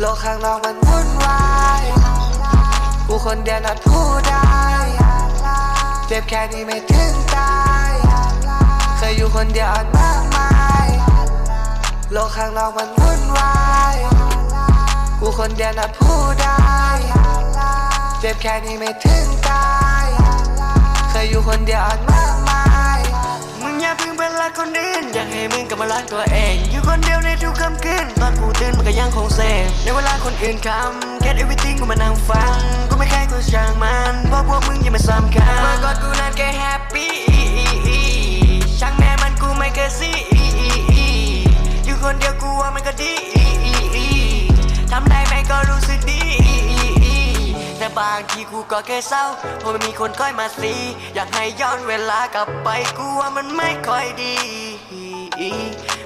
โลกข้างนอกมันวุ่นวายกูคนเดียวนัดผู้ได้ เจ็บแค่นี้ไม่ถึงตาย เคยอยู่คนเดียวอ่อนมากมาย โลกข้างนอกมันวุ่นวาย กูคนเดียวนัดผู้ได้ เจ็บแค่นี้ไม่ถึงตาย เคยอยู่คนเดียวอ่อนมากมาย อย่าเพิ่งเป็นรักคนอื่น อยากให้มึงกลับมารักตัวเอง อยู่คนเดียวในทุกค่ำคืน ตอนกูตื่นมันก็ยังคงเซฟในเวลาคนอื่นคำ Get everything กูมานั่งฟัง กูไม่แค่กูช่างมันเพราะพวกมึงยังไม่สำคัญเมื่อก่อนกูนั้นแค่แฮปปี้ช่างแม่มันกูไม่เคยซี บางทีกูก็แค่เศร้าเพราะมันมีคนคอยมาซีอยากให้ย้อนเวลากลับไปกูว่ามันไม่ค่อยดี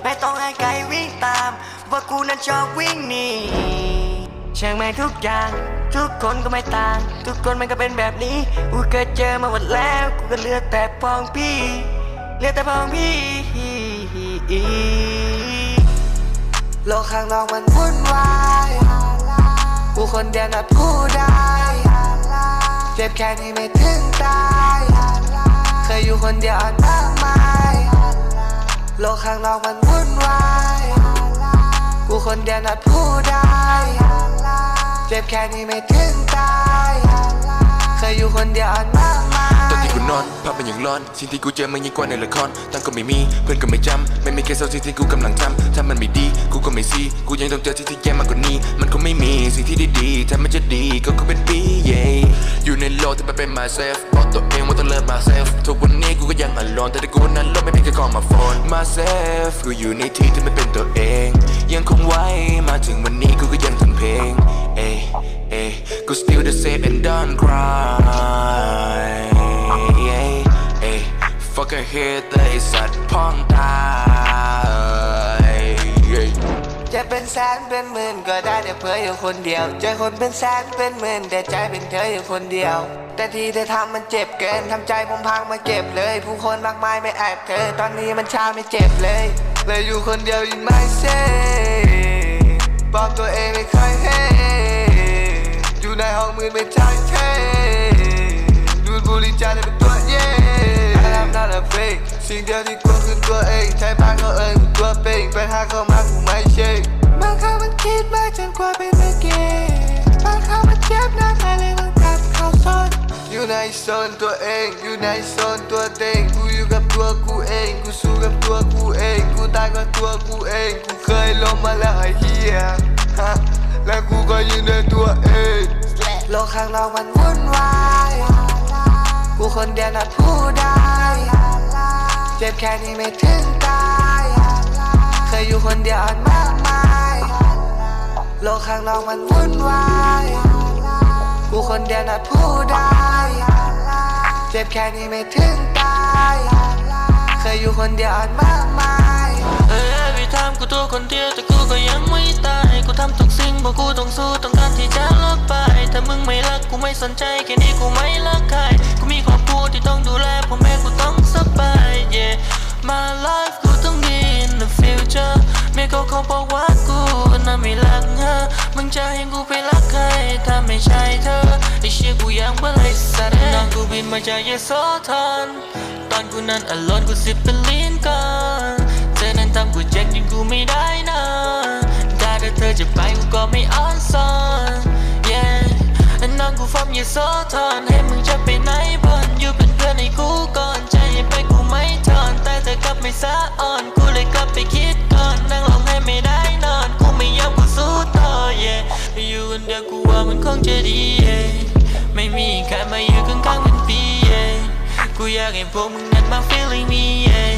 ไม่ต้องให้ใครวิ่งตาม ว่ากูนั้นชอบวิ่งหนีเช่างแม่ทุกอย่าง ทุกคนก็ไม่ต่าง ทุกคนมันก็เป็นแบบนี้ กูเคยเจอมาหมดแล้ว กูก็เลือแต่พองพี่เลือแต่พองพี่โลกข้างนอกมันวุ่นวายกูคนเดียวนัดผู้ได้ เจ็บแค่นี้ไม่ถึงตาย เคยอยู่คนเดียวอ่อนมากมายโลกข้างนอกมันวุ่นวาย กูคนเดียวนัดผู้ได้ เจ็บแค่นี้ไม่ถึงตาย เคยอยู่คนเดียวอ่อนมากมาย ตอนที่กูนอนภาพมันยังร้อน สิ่งที่กูเจอมันยิ่งกว่าในละครตังก็ไม่มี เพื่อนก็ไม่จำ ไม่มีแค่เศร้าสิ่งที่กูกำลังทำถ้ามันไม่ดี กูก็ไม่ซีกูยังต้องเจอสิ่งที่แย่มากกว่านี้ มันคงไม่มีสิ่งที่ดีๆถ้ามันจะดีก็คงเป็นปี yeah อยู่ในโลก ที่มันเป็น myself บอกตัวเองว่าต้องเลิก myself ทุกวันนี้กูก็ยัง alone แต่ที่กูนั้นลกไม่เพียงแค่ call my phone myself กูอยู่ในที่ที่ไม่เป็นตัวเอง ยังคงไว้มาถึงวันนี้กูก็ยังทำเพลง เอ้เอ้กู still the same and don't cry yeah, ey, Fuck a hit ไอสัตว์พ้องตาย จะเป็นแสนเป็นหมื่นก็ได้แต่เพื่ออยู่คนเดียวเจอคนเป็นแสนเป็นหมื่นแต่ใจเป็นเธออยู่คนเดียว แต่ที่เธอทำมันเจ็บเกินทำใจผมพังมาเก็บเลย ผู้คนมากมายไม่แอบเธอ ตอนนี้มันชาไม่เจ็บเลยเลยอยู่คนเดียวยินไม่เซ่บอกตัวเองไม่เคยเฮอยู่ในห้องมืดไม่ใช่เท่ดูดบุหรี่จานเป็นตัวเย่ I'm not a fake สิ่งเดียวที่กลัวคือตัวเองใช้บ้านเขาเอ่ยคือตัวเป่งเป็นหาเข้ามากูม่เมากจนกว่าเป็นไม่เก็บบางครั้งมันเจ็บนักเลยต้องกลับเข้าโซนอยู่ในโซนตัวเองอยู่ในโซนตัวเต็งกูอยู่กับตัวกูเองกูสู้กับตัวกูเองกูตายกับตัวกูเองกูเคยล้มมาแล้วไอ้เหี้ยและกูก็ยืนในตัวเองโลกข้างนอกมันวุ่นวายกูคนเดียวนัดผู้ได้เจ็บแค่นี้ไม่ถึงตายเคยอยู่คนเดียวอ่อนมากมาย โลกข้างนอกมันวุ่นวายกูคนเดียวนัดผู้ได้ เจ็บแค่นี้ไม่ถึงตาย เคยอยู่คนเดียวอ่อนมากมายเออ every time กูตัวคนเดียวแต่กูก็ยังไม่ตาย กูทำทุกสิ่งเพราะกูต้องสู้ต้องการที่จะลบไป ถ้ามึงไม่รักกูไม่สนใจแค่นี้กูไม่ละ วินมาจากยโสธรตอนกูนั้นอลอนกูสิบเป็นลิ้นก่อนเธอนั้นทำกูเจ็บจนกูไม่ได้นอนได้แต่เธอจะไปกูก็ไม่อ้อนซอน yeah น้องกูฟอมยโสธรให้มึงจะไปไหนบนอยู่เป็นเพื่อนให้กูก่อนใจไปกูไม่ทอนแต่เธอกลับไม่สะอ่อนกูเลยกลับไปคิดก่อนนั่งร้องให้ไม่ได้นอนกูไม่ยอมกูสู้ต่อ yeah อยู่คนเดียวกูว่ามันคงจะดี อยากให้พวกมึงนั้นมา feeling me yeah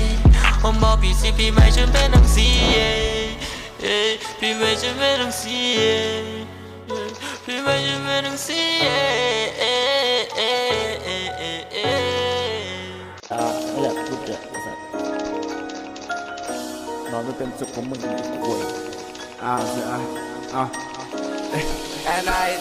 ผมบอกพี่สิพี่ไม่จำเป็นต้องเสีย yeah พี่ไม่จำเป็นต้องเสียพี่ไม่จำเป็นต้องเสียอ่าไม่อยากพูดเยอะไอ้สัสนอนไม่เป็นสุขของมึงไอ้กล้วยอ่าเสียอะอะ And I